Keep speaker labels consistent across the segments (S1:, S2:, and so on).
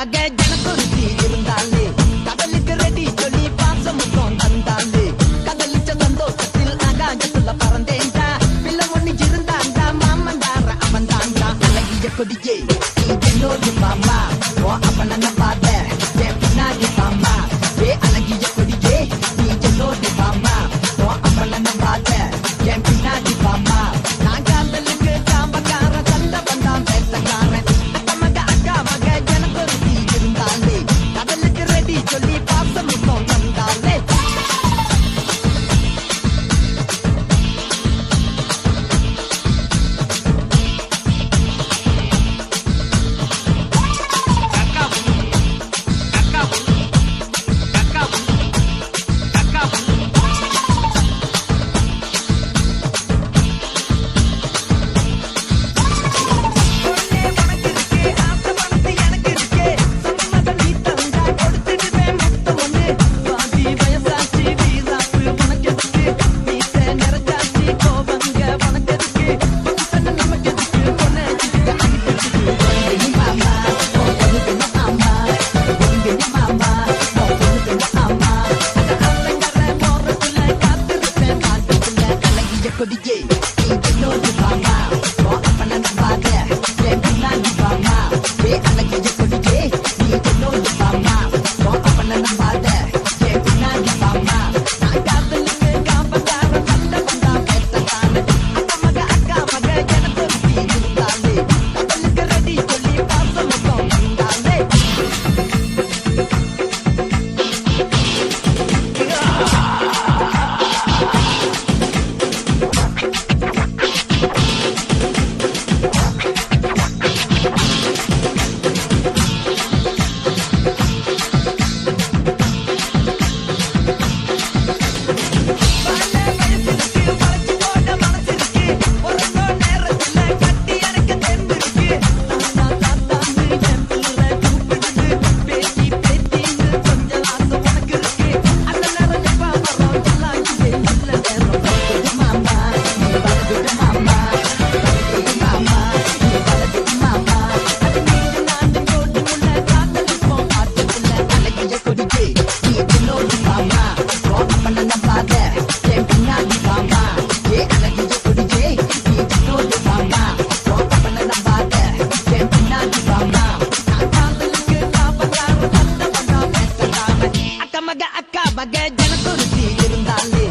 S1: மக ஜனக்குருத்தி இருந்தாலே கடலுக்கு ரெடி சொல்லி பாசமுக்கம் தந்தாலே கடலிச்ச சந்தோஷத்தில் ஆகாயத்துல பறந்தேன்டா பிள்ளை ஒண்ணு இருந்தாண்டா மாமன் தார அவன் தாண்டா அழகிய கொடியே என்னோடு மாமா வந்து நீ பின்னோடி மாமா கோபம் பண்ண பாத என் பின்னாடி மாமா ஏ அழகிய குடியே நீ பின்னோடி மாமா கோபம் பண்ண பாத என் பின்னாடி மாமா அக்கா மக அக்கா மக ஜனத்துருத்தி இருந்தாலே.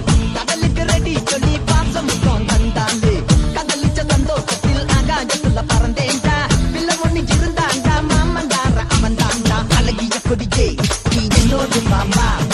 S1: in my mind